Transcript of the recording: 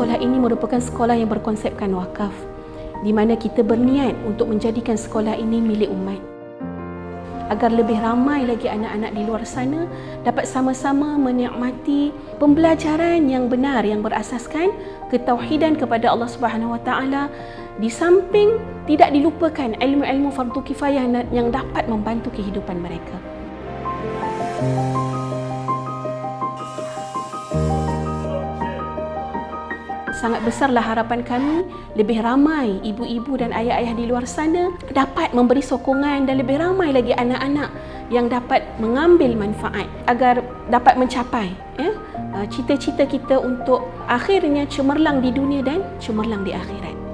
sekolah ini merupakan sekolah yang berkonsepkan wakaf di mana kita berniat untuk menjadikan sekolah ini milik umat agar lebih ramai lagi anak-anak di luar sana dapat sama-sama menikmati pembelajaran yang benar yang berasaskan ketauhidan kepada Allah Subhanahu Wa Taala di samping tidak dilupakan ilmu-ilmu fardu kifayah yang dapat membantu kehidupan mereka. Sangat besarlah harapan kami lebih ramai ibu-ibu dan ayah-ayah di luar sana dapat memberi sokongan dan lebih ramai lagi anak-anak yang dapat mengambil manfaat agar dapat mencapai ya, uh, cita-cita kita untuk akhirnya cemerlang di dunia dan cemerlang di akhirat.